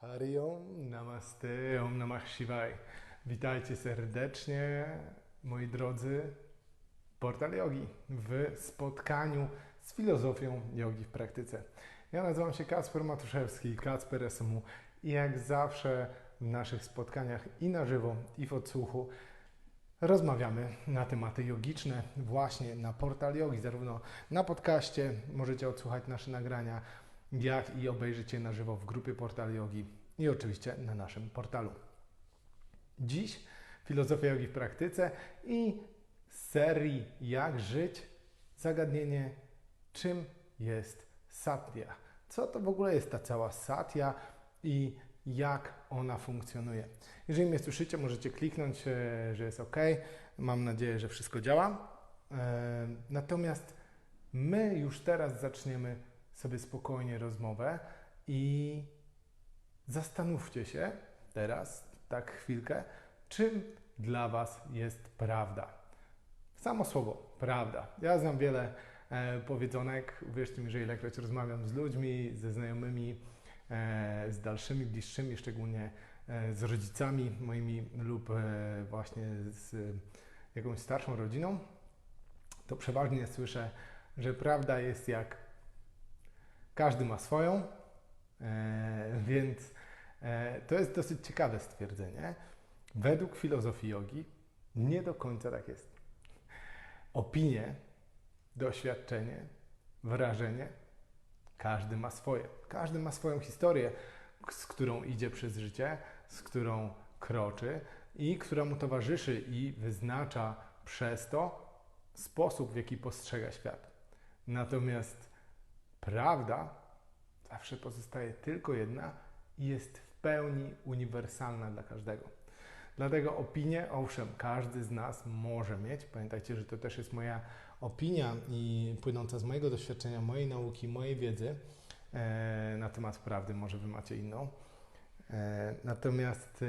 Hari Om, Namaste, Om Namah Shivai. Witajcie serdecznie, moi drodzy, Portal Yogi w spotkaniu z filozofią jogi w praktyce. Ja nazywam się Kacper Matuszewski, Kacper SMU i jak zawsze w naszych spotkaniach i na żywo, i w odsłuchu rozmawiamy na tematy jogiczne właśnie na Portal Yogi, zarówno na podcaście, możecie odsłuchać nasze nagrania, jak i obejrzeć je na żywo w grupie Portal Yogi i oczywiście na naszym portalu. Dziś filozofia jogi w praktyce i serii Jak żyć zagadnienie czym jest satya. Co to w ogóle jest ta cała satya i jak ona funkcjonuje. Jeżeli mnie słyszycie, możecie kliknąć, e, że jest OK. Mam nadzieję, że wszystko działa. E, natomiast my już teraz zaczniemy sobie spokojnie rozmowę i zastanówcie się teraz, tak chwilkę, czym dla Was jest prawda. Samo słowo prawda. Ja znam wiele e, powiedzonek. Uwierzcie mi, że ilekroć rozmawiam z ludźmi, ze znajomymi, e, z dalszymi, bliższymi, szczególnie e, z rodzicami moimi lub e, właśnie z jakąś starszą rodziną, to przeważnie słyszę, że prawda jest jak każdy ma swoją, e, więc e, to jest dosyć ciekawe stwierdzenie. Według filozofii jogi nie do końca tak jest. Opinie, doświadczenie, wrażenie, każdy ma swoje. Każdy ma swoją historię, z którą idzie przez życie, z którą kroczy i która mu towarzyszy i wyznacza przez to sposób, w jaki postrzega świat. Natomiast prawda zawsze pozostaje tylko jedna i jest w pełni uniwersalna dla każdego. Dlatego opinię, owszem, każdy z nas może mieć. Pamiętajcie, że to też jest moja opinia i płynąca z mojego doświadczenia, mojej nauki, mojej wiedzy e, na temat prawdy. Może wy macie inną. E, natomiast e,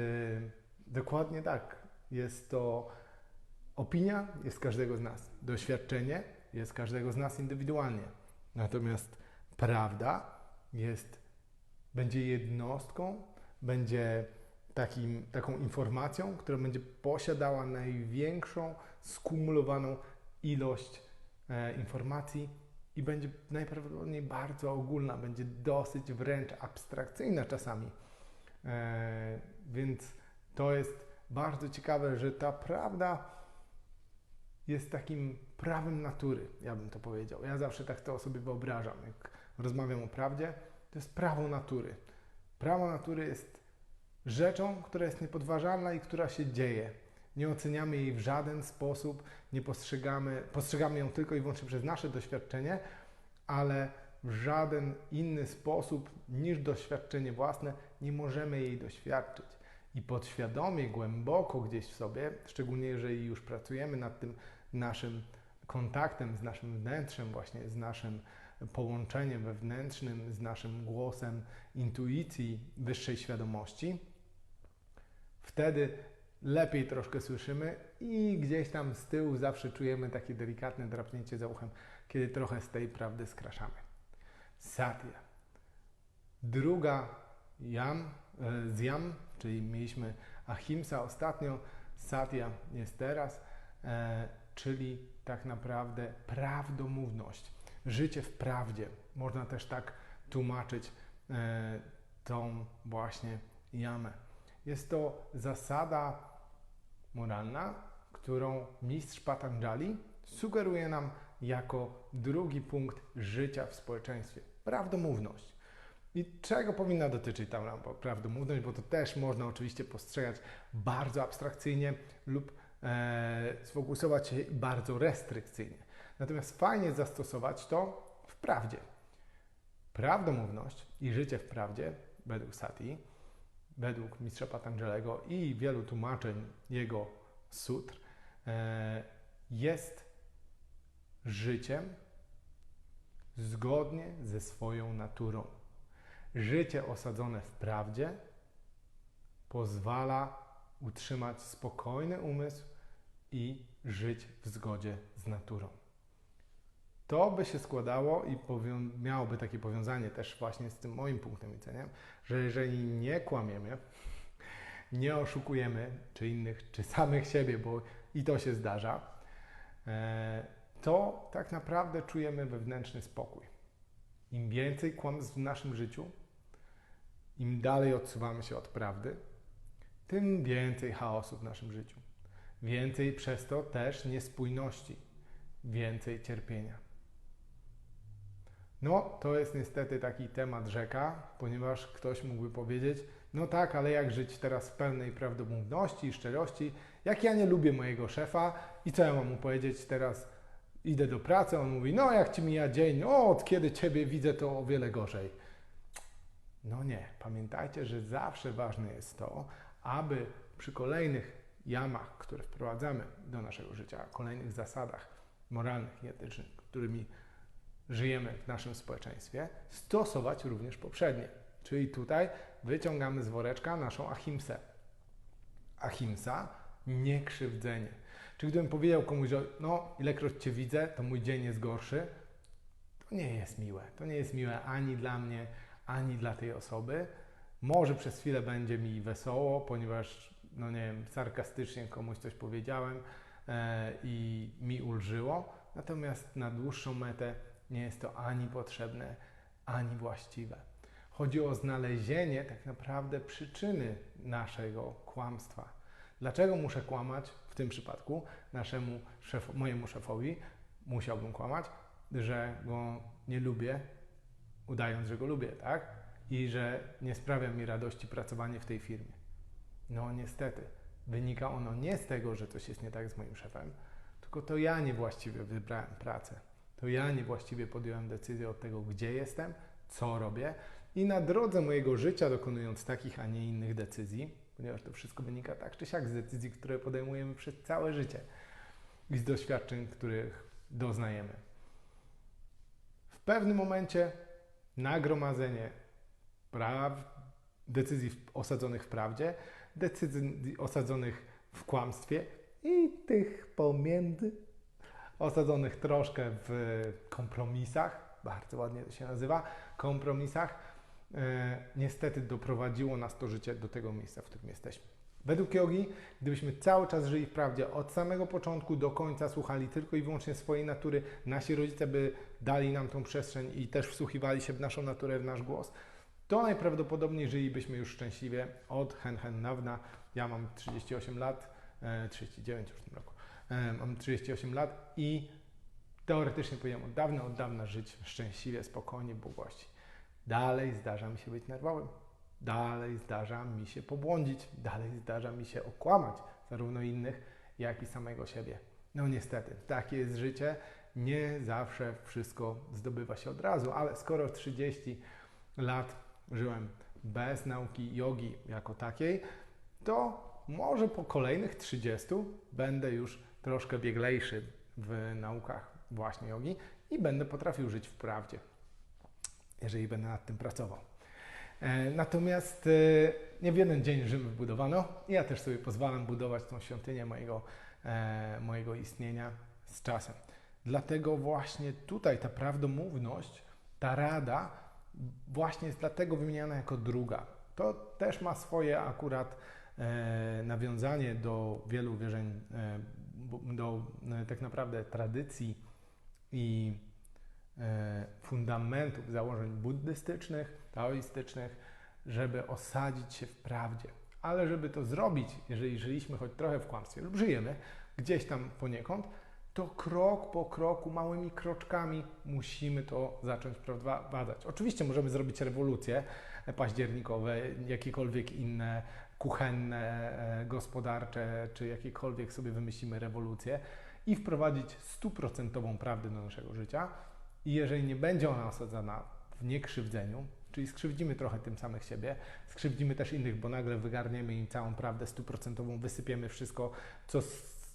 dokładnie tak. Jest to opinia, jest każdego z nas. Doświadczenie jest każdego z nas indywidualnie. Natomiast prawda jest, będzie jednostką, będzie takim, taką informacją, która będzie posiadała największą skumulowaną ilość e, informacji i będzie najprawdopodobniej bardzo ogólna, będzie dosyć wręcz abstrakcyjna czasami. E, więc to jest bardzo ciekawe, że ta prawda jest takim prawem natury, ja bym to powiedział. Ja zawsze tak to sobie wyobrażam. Jak rozmawiam o prawdzie, to jest prawo natury. Prawo natury jest rzeczą, która jest niepodważalna i która się dzieje. Nie oceniamy jej w żaden sposób, nie postrzegamy, postrzegamy ją tylko i wyłącznie przez nasze doświadczenie, ale w żaden inny sposób niż doświadczenie własne nie możemy jej doświadczyć. I podświadomie, głęboko gdzieś w sobie, szczególnie jeżeli już pracujemy nad tym naszym kontaktem z naszym wnętrzem, właśnie z naszym połączeniem wewnętrznym, z naszym głosem intuicji, wyższej świadomości, wtedy lepiej troszkę słyszymy i gdzieś tam z tyłu zawsze czujemy takie delikatne drapnięcie za uchem, kiedy trochę z tej prawdy skraszamy. Satya. Druga yam, z yam, czyli mieliśmy ahimsa ostatnio, satya jest teraz, e, czyli tak naprawdę prawdomówność, życie w prawdzie. Można też tak tłumaczyć e, tą właśnie jamę. Jest to zasada moralna, którą mistrz Patanjali sugeruje nam jako drugi punkt życia w społeczeństwie. Prawdomówność. I czego powinna dotyczyć ta prawdomówność, bo to też można oczywiście postrzegać bardzo abstrakcyjnie lub e, sfokusować się bardzo restrykcyjnie. Natomiast fajnie zastosować to w prawdzie. Prawdomówność i życie w prawdzie, według Sati, według mistrza Patanjalego i wielu tłumaczeń jego sutr, e, jest życiem zgodnie ze swoją naturą. Życie osadzone w prawdzie pozwala utrzymać spokojny umysł i żyć w zgodzie z naturą. To by się składało i miałoby takie powiązanie też właśnie z tym moim punktem widzenia, że jeżeli nie kłamiemy, nie oszukujemy czy innych, czy samych siebie, bo i to się zdarza, e, to tak naprawdę czujemy wewnętrzny spokój. Im więcej kłamstw w naszym życiu, im dalej odsuwamy się od prawdy, tym więcej chaosu w naszym życiu. Więcej przez to też niespójności, więcej cierpienia. No, to jest niestety taki temat rzeka, ponieważ ktoś mógłby powiedzieć: No tak, ale jak żyć teraz w pełnej prawdomówności i szczerości? Jak ja nie lubię mojego szefa i co ja mam mu powiedzieć teraz? Idę do pracy, on mówi: No, jak ci mija dzień, o, od kiedy ciebie widzę, to o wiele gorzej. No nie, pamiętajcie, że zawsze ważne jest to, aby przy kolejnych jamach, które wprowadzamy do naszego życia, kolejnych zasadach moralnych i etycznych, którymi żyjemy w naszym społeczeństwie, stosować również poprzednie. Czyli tutaj wyciągamy z woreczka naszą ahimsę. Ahimsa, niekrzywdzenie. Czy gdybym powiedział komuś, że no, ilekroć Cię widzę, to mój dzień jest gorszy, to nie jest miłe. To nie jest miłe ani dla mnie, ani dla tej osoby. Może przez chwilę będzie mi wesoło, ponieważ, no nie wiem, sarkastycznie komuś coś powiedziałem e, i mi ulżyło, natomiast na dłuższą metę nie jest to ani potrzebne, ani właściwe. Chodzi o znalezienie tak naprawdę przyczyny naszego kłamstwa. Dlaczego muszę kłamać w tym przypadku naszemu szef, mojemu szefowi? Musiałbym kłamać, że go nie lubię, udając, że go lubię, tak? I że nie sprawia mi radości pracowanie w tej firmie. No niestety, wynika ono nie z tego, że coś jest nie tak z moim szefem, tylko to ja niewłaściwie wybrałem pracę. To ja niewłaściwie podjąłem decyzję od tego, gdzie jestem, co robię i na drodze mojego życia dokonując takich, a nie innych decyzji, ponieważ to wszystko wynika tak czy siak z decyzji, które podejmujemy przez całe życie i z doświadczeń, których doznajemy. W pewnym momencie nagromadzenie praw, decyzji osadzonych w prawdzie, decyzji osadzonych w kłamstwie i tych pomiędzy osadzonych troszkę w kompromisach, bardzo ładnie to się nazywa, kompromisach, e, niestety doprowadziło nas to życie do tego miejsca, w którym jesteśmy. Według jogi, gdybyśmy cały czas żyli w prawdzie od samego początku do końca, słuchali tylko i wyłącznie swojej natury, nasi rodzice by dali nam tą przestrzeń i też wsłuchiwali się w naszą naturę, w nasz głos, to najprawdopodobniej żylibyśmy już szczęśliwie od hen hen nawna. Ja mam 38 lat, e, 39 już w tym roku. Mam 38 lat i teoretycznie powinienem od dawna, od dawna żyć szczęśliwie, spokojnie, błogości. Dalej zdarza mi się być nerwowym. Dalej zdarza mi się pobłądzić. Dalej zdarza mi się okłamać zarówno innych, jak i samego siebie. No niestety, takie jest życie. Nie zawsze wszystko zdobywa się od razu, ale skoro 30 lat żyłem bez nauki jogi jako takiej, to może po kolejnych 30 będę już troszkę bieglejszy w naukach właśnie jogi i będę potrafił żyć w prawdzie, jeżeli będę nad tym pracował. E, natomiast e, nie w jeden dzień Rzym wybudowano ja też sobie pozwalam budować tą świątynię mojego, e, mojego istnienia z czasem. Dlatego właśnie tutaj ta prawdomówność, ta rada właśnie jest dlatego wymieniana jako druga. To też ma swoje akurat nawiązanie do wielu wierzeń, do tak naprawdę tradycji i fundamentów założeń buddystycznych, taoistycznych, żeby osadzić się w prawdzie. Ale żeby to zrobić, jeżeli żyliśmy choć trochę w kłamstwie lub żyjemy gdzieś tam poniekąd, to krok po kroku, małymi kroczkami musimy to zacząć wprowadzać. Oczywiście możemy zrobić rewolucje październikowe, jakiekolwiek inne kuchenne, gospodarcze, czy jakiekolwiek sobie wymyślimy rewolucje i wprowadzić stuprocentową prawdę do naszego życia. I jeżeli nie będzie ona osadzona w niekrzywdzeniu, czyli skrzywdzimy trochę tym samych siebie, skrzywdzimy też innych, bo nagle wygarniemy im całą prawdę stuprocentową, wysypiemy wszystko, co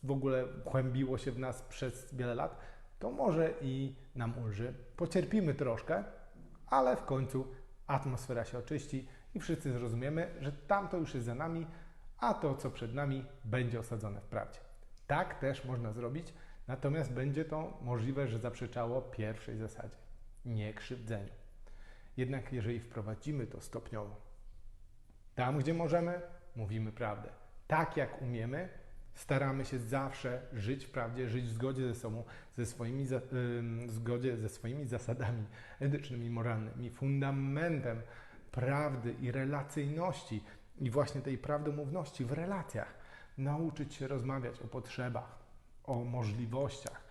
w ogóle kłębiło się w nas przez wiele lat, to może i nam ulży. Pocierpimy troszkę, ale w końcu atmosfera się oczyści i wszyscy zrozumiemy, że tamto już jest za nami, a to, co przed nami, będzie osadzone w prawdzie. Tak też można zrobić Natomiast będzie to możliwe, że zaprzeczało pierwszej zasadzie nie krzywdzeniu. Jednak jeżeli wprowadzimy to stopniowo, tam gdzie możemy, mówimy prawdę. Tak jak umiemy, staramy się zawsze żyć w prawdzie, żyć w zgodzie ze sobą, ze swoimi, zgodzie ze swoimi zasadami etycznymi, moralnymi. Fundamentem prawdy i relacyjności i właśnie tej prawdomówności w relacjach nauczyć się rozmawiać o potrzebach, o możliwościach,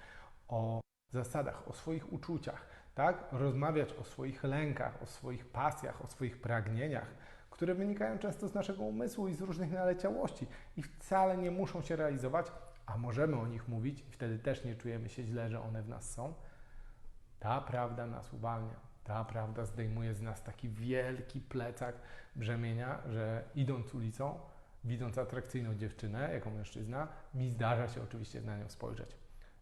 o zasadach, o swoich uczuciach, tak? Rozmawiać o swoich lękach, o swoich pasjach, o swoich pragnieniach, które wynikają często z naszego umysłu i z różnych naleciałości i wcale nie muszą się realizować, a możemy o nich mówić i wtedy też nie czujemy się źle, że one w nas są. Ta prawda nas uwalnia. Ta prawda zdejmuje z nas taki wielki plecak brzemienia, że idąc ulicą, widząc atrakcyjną dziewczynę jako mężczyzna, mi zdarza się oczywiście na nią spojrzeć.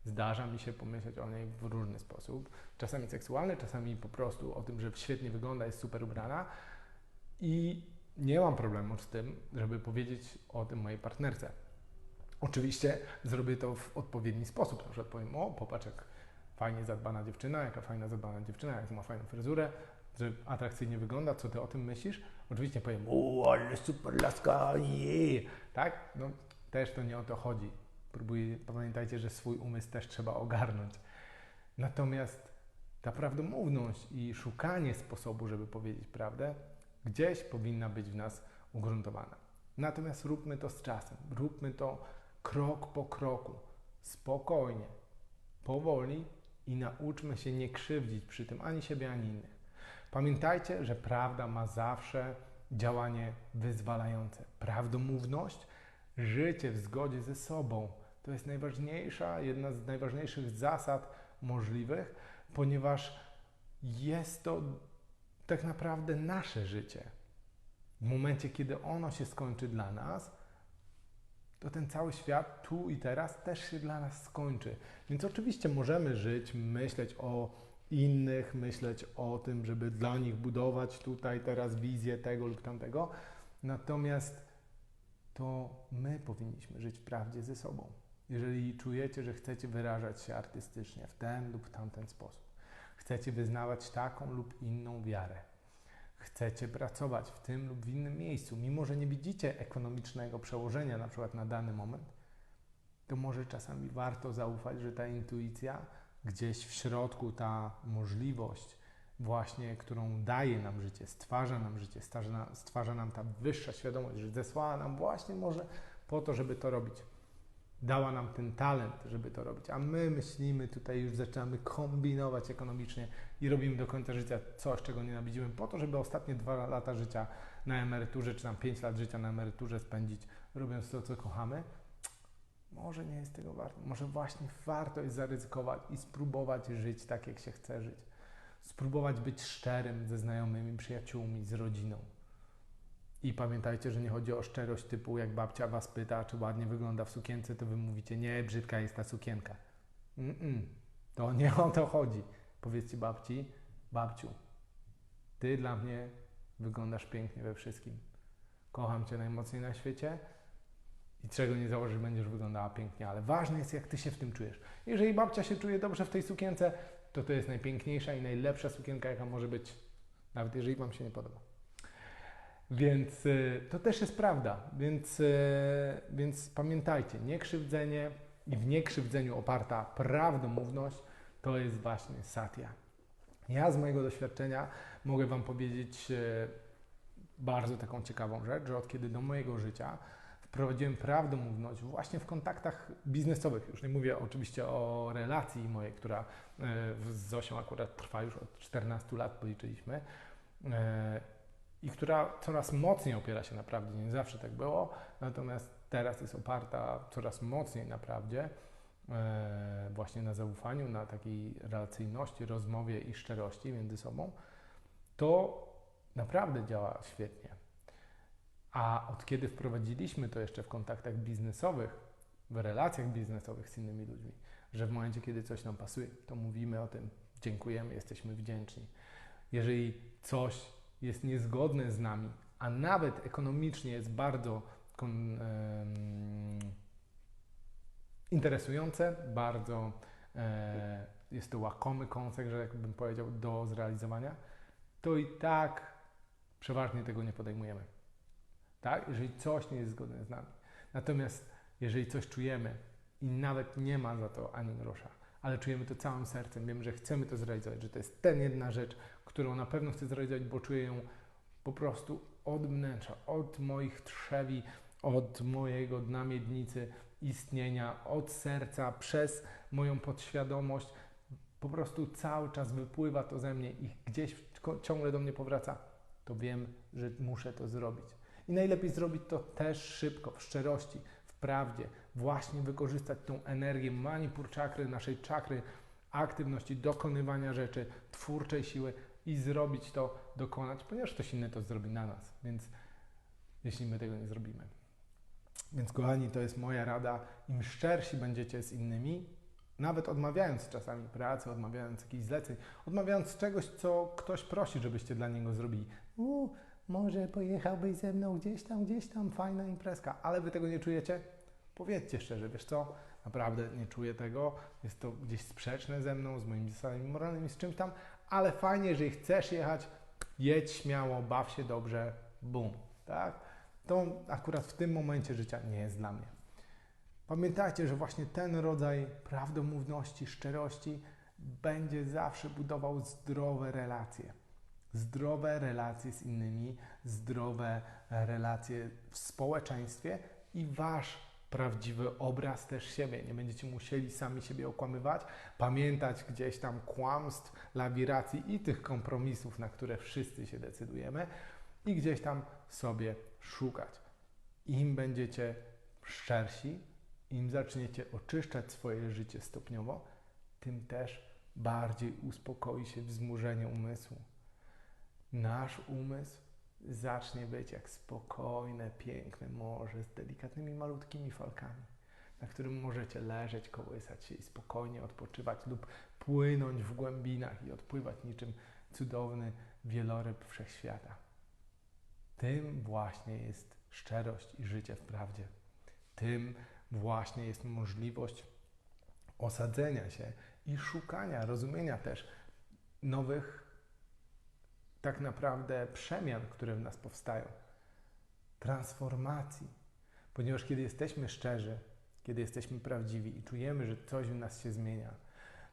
Zdarza mi się pomyśleć o niej w różny sposób. Czasami seksualny, czasami po prostu o tym, że świetnie wygląda, jest super ubrana. I nie mam problemu z tym, żeby powiedzieć o tym mojej partnerce. Oczywiście zrobię to w odpowiedni sposób. Na przykład powiem, o popatrz jak fajnie zadbana dziewczyna, jaka fajna zadbana dziewczyna, jak ma fajną fryzurę, że atrakcyjnie wygląda, co ty o tym myślisz? Oczywiście powiem, o, ale super laska, nie. Tak? No, też to nie o to chodzi. Próbuję, pamiętajcie, że swój umysł też trzeba ogarnąć. Natomiast ta prawdomówność i szukanie sposobu, żeby powiedzieć prawdę, gdzieś powinna być w nas ugruntowana. Natomiast róbmy to z czasem, róbmy to krok po kroku, spokojnie, powoli i nauczmy się nie krzywdzić przy tym ani siebie, ani innych. Pamiętajcie, że prawda ma zawsze działanie wyzwalające. Prawdomówność, życie w zgodzie ze sobą to jest najważniejsza, jedna z najważniejszych zasad możliwych, ponieważ jest to tak naprawdę nasze życie. W momencie, kiedy ono się skończy dla nas, to ten cały świat tu i teraz też się dla nas skończy. Więc oczywiście możemy żyć, myśleć o innych, myśleć o tym, żeby dla nich budować tutaj teraz wizję tego lub tamtego. Natomiast to my powinniśmy żyć w prawdzie ze sobą. Jeżeli czujecie, że chcecie wyrażać się artystycznie w ten lub tamten sposób, chcecie wyznawać taką lub inną wiarę, chcecie pracować w tym lub w innym miejscu, mimo że nie widzicie ekonomicznego przełożenia na przykład na dany moment, to może czasami warto zaufać, że ta intuicja, gdzieś w środku ta możliwość właśnie, którą daje nam życie, stwarza nam życie, stwarza, nam ta wyższa świadomość, że zesłała nam właśnie może po to, żeby to robić dała nam ten talent, żeby to robić, a my myślimy tutaj, już zaczynamy kombinować ekonomicznie i robimy do końca życia coś, czego nienawidzimy, po to, żeby ostatnie dwa lata życia na emeryturze, czy tam pięć lat życia na emeryturze spędzić, robiąc to, co kochamy, może nie jest tego warto. Może właśnie warto jest zaryzykować i spróbować żyć tak, jak się chce żyć. Spróbować być szczerym ze znajomymi, przyjaciółmi, z rodziną. I pamiętajcie, że nie chodzi o szczerość typu, jak babcia was pyta, czy ładnie wygląda w sukience, to wy mówicie, nie, brzydka jest ta sukienka. Mm -mm. To nie o to chodzi. Powiedzcie babci, babciu, ty dla mnie wyglądasz pięknie we wszystkim. Kocham cię najmocniej na świecie i czego nie założysz, będziesz wyglądała pięknie, ale ważne jest, jak ty się w tym czujesz. Jeżeli babcia się czuje dobrze w tej sukience, to to jest najpiękniejsza i najlepsza sukienka, jaka może być, nawet jeżeli wam się nie podoba. Więc y, to też jest prawda. Więc, y, więc pamiętajcie, niekrzywdzenie i w niekrzywdzeniu oparta prawdomówność to jest właśnie satya. Ja z mojego doświadczenia mogę Wam powiedzieć y, bardzo taką ciekawą rzecz, że od kiedy do mojego życia wprowadziłem prawdomówność właśnie w kontaktach biznesowych. Już nie mówię oczywiście o relacji mojej, która z Zosią akurat trwa już od 14 lat, policzyliśmy i która coraz mocniej opiera się na prawdzie. Nie zawsze tak było, natomiast teraz jest oparta coraz mocniej na prawdzie, e, właśnie na zaufaniu, na takiej relacyjności, rozmowie i szczerości między sobą, to naprawdę działa świetnie. A od kiedy wprowadziliśmy to jeszcze w kontaktach biznesowych, w relacjach biznesowych z innymi ludźmi, że w momencie, kiedy coś nam pasuje, to mówimy o tym, dziękujemy, jesteśmy wdzięczni. Jeżeli coś jest niezgodne z nami, a nawet ekonomicznie jest bardzo kon, um, interesujące, bardzo e, jest to łakomy kąsek, że tak bym powiedział, do zrealizowania, to i tak przeważnie tego nie podejmujemy. Tak? Jeżeli coś nie jest zgodne z nami. Natomiast jeżeli coś czujemy i nawet nie ma za to ani grosza, ale czujemy to całym sercem, wiemy, że chcemy to zrealizować, że to jest ten jedna rzecz, którą na pewno chcę zrealizować, bo czuję ją po prostu od wnętrza, od moich trzewi, od mojego dna miednicy istnienia, od serca, przez moją podświadomość. Po prostu cały czas wypływa to ze mnie i gdzieś ciągle do mnie powraca. To wiem, że muszę to zrobić. I najlepiej zrobić to też szybko, w szczerości, w prawdzie. Właśnie wykorzystać tą energię manipur czakry, naszej czakry, aktywności, dokonywania rzeczy, twórczej siły i zrobić to, dokonać, ponieważ ktoś inny to zrobi na nas. Więc jeśli my tego nie zrobimy. Więc kochani, to jest moja rada. Im szczersi będziecie z innymi, nawet odmawiając czasami pracy, odmawiając jakichś zleceń, odmawiając czegoś, co ktoś prosi, żebyście dla niego zrobili. U, może pojechałbyś ze mną gdzieś tam, gdzieś tam, fajna imprezka, ale wy tego nie czujecie? Powiedzcie szczerze, wiesz co, naprawdę nie czuję tego, jest to gdzieś sprzeczne ze mną, z moimi zasadami moralnymi, z czymś tam, ale fajnie, jeżeli chcesz jechać, jedź śmiało, baw się dobrze, bum, tak? To akurat w tym momencie życia nie jest dla mnie. Pamiętajcie, że właśnie ten rodzaj prawdomówności, szczerości będzie zawsze budował zdrowe relacje. Zdrowe relacje z innymi, zdrowe relacje w społeczeństwie i wasz prawdziwy obraz też siebie. Nie będziecie musieli sami siebie okłamywać, pamiętać gdzieś tam kłamstw, lawiracji i tych kompromisów, na które wszyscy się decydujemy i gdzieś tam sobie szukać. Im będziecie szczersi, im zaczniecie oczyszczać swoje życie stopniowo, tym też bardziej uspokoi się wzmurzenie umysłu. Nasz umysł zacznie być jak spokojne, piękne morze z delikatnymi, malutkimi falkami, na którym możecie leżeć, kołysać się i spokojnie odpoczywać lub płynąć w głębinach i odpływać niczym cudowny wieloryb wszechświata. Tym właśnie jest szczerość i życie w prawdzie. Tym właśnie jest możliwość osadzenia się i szukania, rozumienia też nowych, tak naprawdę przemian, które w nas powstają, transformacji. Ponieważ kiedy jesteśmy szczerzy, kiedy jesteśmy prawdziwi i czujemy, że coś w nas się zmienia,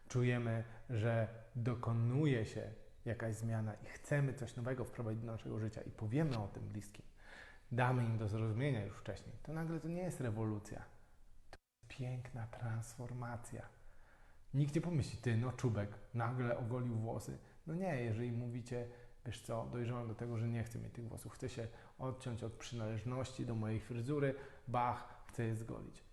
czujemy, że dokonuje się jakaś zmiana i chcemy coś nowego wprowadzić do naszego życia i powiemy o tym bliskim, damy im do zrozumienia już wcześniej, to nagle to nie jest rewolucja. To jest piękna transformacja. Nikt nie pomyśli, ty, no czubek, nagle ogolił włosy. No nie, jeżeli mówicie, wiesz co, dojrzałem do tego, że nie chcę mieć tych włosów, chcę się odciąć od przynależności do mojej fryzury, bach, chcę je zgolić.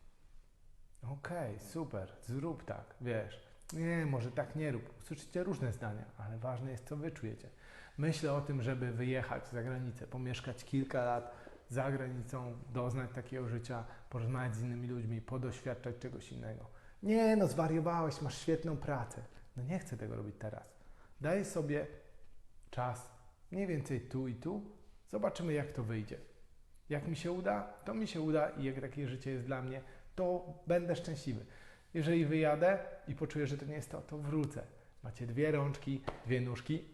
Okej, okay, super, zrób tak, wiesz. Nie, może tak nie rób. Usłyszycie różne zdania, ale ważne jest, co wy czujecie. Myślę o tym, żeby wyjechać za granicę, pomieszkać kilka lat za granicą, doznać takiego życia, porozmawiać z innymi ludźmi, podoświadczać czegoś innego. Nie, no zwariowałeś, masz świetną pracę. No nie chcę tego robić teraz. Daj sobie czas, mniej więcej tu i tu. Zobaczymy, jak to wyjdzie. Jak mi się uda, to mi się uda i jak takie życie jest dla mnie, to będę szczęśliwy. Jeżeli wyjadę i poczuję, że to nie jest to, to wrócę. Macie dwie rączki, dwie nóżki,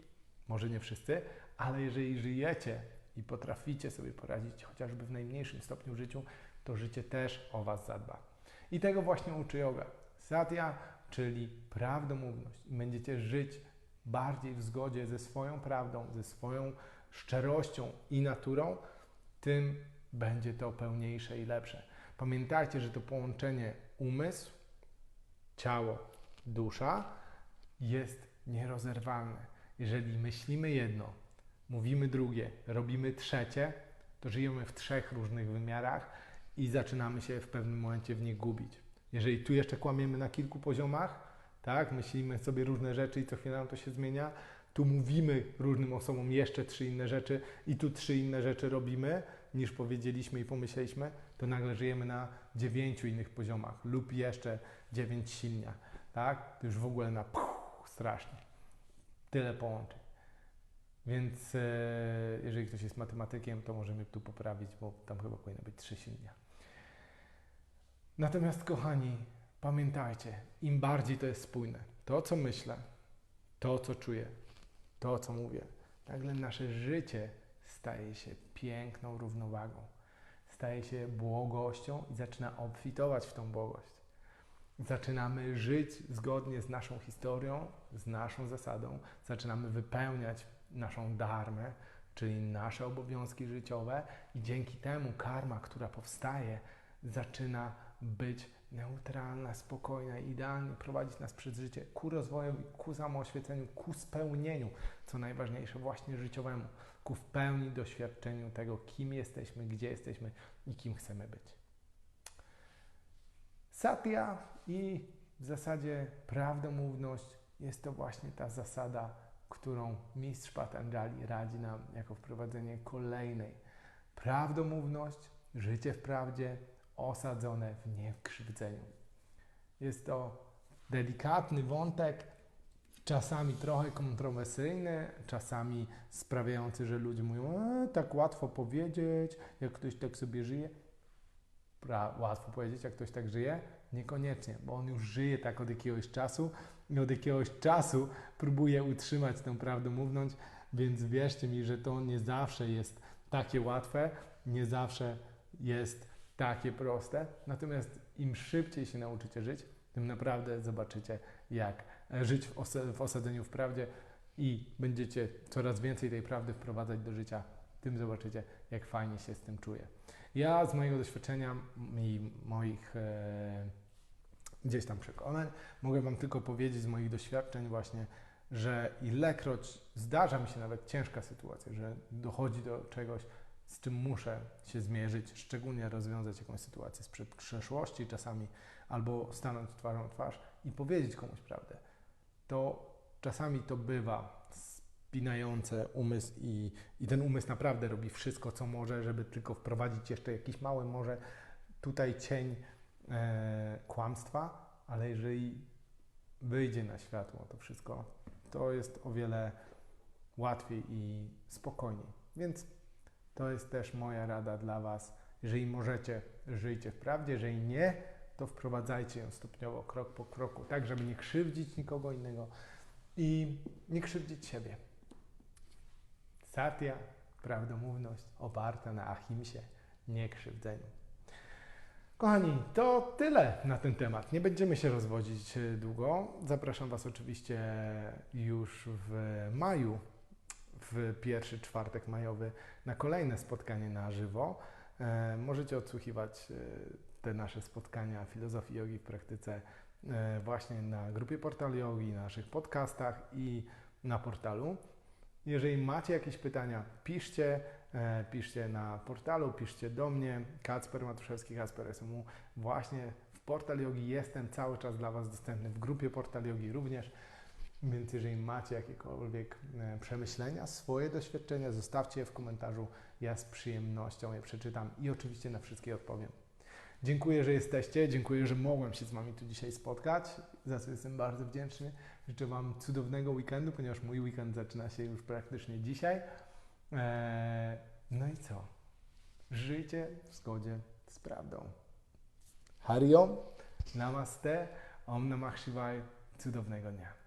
może nie wszyscy, ale jeżeli żyjecie i potraficie sobie poradzić chociażby w najmniejszym stopniu życiu, to życie też o Was zadba. I tego właśnie uczy yoga. Satya, czyli prawdomówność. Będziecie żyć bardziej w zgodzie ze swoją prawdą, ze swoją szczerością i naturą, tym będzie to pełniejsze i lepsze. Pamiętajcie, że to połączenie umysł, ciało, dusza jest nierozerwalne. Jeżeli myślimy jedno, mówimy drugie, robimy trzecie, to żyjemy w trzech różnych wymiarach i zaczynamy się w pewnym momencie w nich gubić. Jeżeli tu jeszcze kłamiemy na kilku poziomach, tak, myślimy sobie różne rzeczy i co chwilę nam to się zmienia, tu mówimy różnym osobom jeszcze trzy inne rzeczy i tu trzy inne rzeczy robimy, niż powiedzieliśmy i pomyśleliśmy, to nagle żyjemy na dziewięciu innych poziomach lub jeszcze dziewięć silnia, tak? To już w ogóle na puch, strasznie. Tyle połączeń. Więc e, jeżeli ktoś jest matematykiem, to możemy tu poprawić, bo tam chyba powinno być trzy silnia. Natomiast, kochani, pamiętajcie, im bardziej to jest spójne, to co myślę, to co czuję, to co mówię, nagle nasze życie staje się piękną równowagą, staje się błogością i zaczyna obfitować w tą błogość. Zaczynamy żyć zgodnie z naszą historią, z naszą zasadą, zaczynamy wypełniać naszą darmę, czyli nasze obowiązki życiowe, i dzięki temu karma, która powstaje, zaczyna być neutralna, spokojna, idealnie prowadzić nas przez życie ku rozwojowi, ku samooświeceniu, ku spełnieniu, co najważniejsze, właśnie życiowemu, ku w pełni doświadczeniu tego, kim jesteśmy, gdzie jesteśmy i kim chcemy być. Satya i w zasadzie prawdomówność jest to właśnie ta zasada, którą mistrz Patanjali radzi nam jako wprowadzenie kolejnej. Prawdomówność, życie w prawdzie, osadzone w niekrzywdzeniu. Jest to delikatny wątek, czasami trochę kontrowersyjny, czasami sprawiający, że ludzie mówią, e, tak łatwo powiedzieć, jak ktoś tak sobie żyje. Pra, łatwo powiedzieć, jak ktoś tak żyje? Niekoniecznie, bo on już żyje tak od jakiegoś czasu i od jakiegoś czasu próbuje utrzymać tę prawdomówność, więc wierzcie mi, że to nie zawsze jest takie łatwe, nie zawsze jest takie proste. Natomiast im szybciej się nauczycie żyć, tym naprawdę zobaczycie, jak żyć w, os w osadzeniu w prawdzie i będziecie coraz więcej tej prawdy wprowadzać do życia, tym zobaczycie, jak fajnie się z tym czuję. Ja z mojego doświadczenia i moich e, gdzieś tam przekonań mogę Wam tylko powiedzieć z moich doświadczeń właśnie, że ilekroć zdarza mi się nawet ciężka sytuacja, że dochodzi do czegoś, z czym muszę się zmierzyć, szczególnie rozwiązać jakąś sytuację sprzed przeszłości czasami, albo stanąć twarzą w twarz i powiedzieć komuś prawdę, to czasami to bywa spinające umysł i, i ten umysł naprawdę robi wszystko, co może, żeby tylko wprowadzić jeszcze jakiś mały może tutaj cień e, kłamstwa, ale jeżeli wyjdzie na światło to wszystko, to jest o wiele łatwiej i spokojniej. Więc to jest też moja rada dla Was. Jeżeli możecie, żyjcie w prawdzie, jeżeli nie, to wprowadzajcie ją stopniowo, krok po kroku, tak żeby nie krzywdzić nikogo innego i nie krzywdzić siebie. Satya, prawdomówność oparta na ahimsie, nie krzywdzeniu. Kochani, to tyle na ten temat. Nie będziemy się rozwodzić e, długo. Zapraszam Was oczywiście już w maju w pierwszy czwartek majowy na kolejne spotkanie na żywo. E, możecie odsłuchiwać e, te nasze spotkania filozofii jogi w praktyce e, właśnie na grupie Portal Jogi, na naszych podcastach i na portalu. Jeżeli macie jakieś pytania, piszcie, piszcie na portalu, piszcie do mnie, Kacper Matuszewski, Kacper SMU. Właśnie w Portal Jogi jestem cały czas dla Was dostępny, w grupie Portal Jogi również. Więc jeżeli macie jakiekolwiek e, przemyślenia, swoje doświadczenia, zostawcie je w komentarzu. Ja z przyjemnością je przeczytam i oczywiście na wszystkie odpowiem. Dziękuję, że jesteście. Dziękuję, że mogłem się z Wami tu dzisiaj spotkać, za co jestem bardzo wdzięczny. Życzę Wam cudownego weekendu, ponieważ mój weekend zaczyna się już praktycznie dzisiaj. Eee, no i co? Żyjcie w zgodzie z prawdą. Hariom, namaste, om namah cudownego dnia.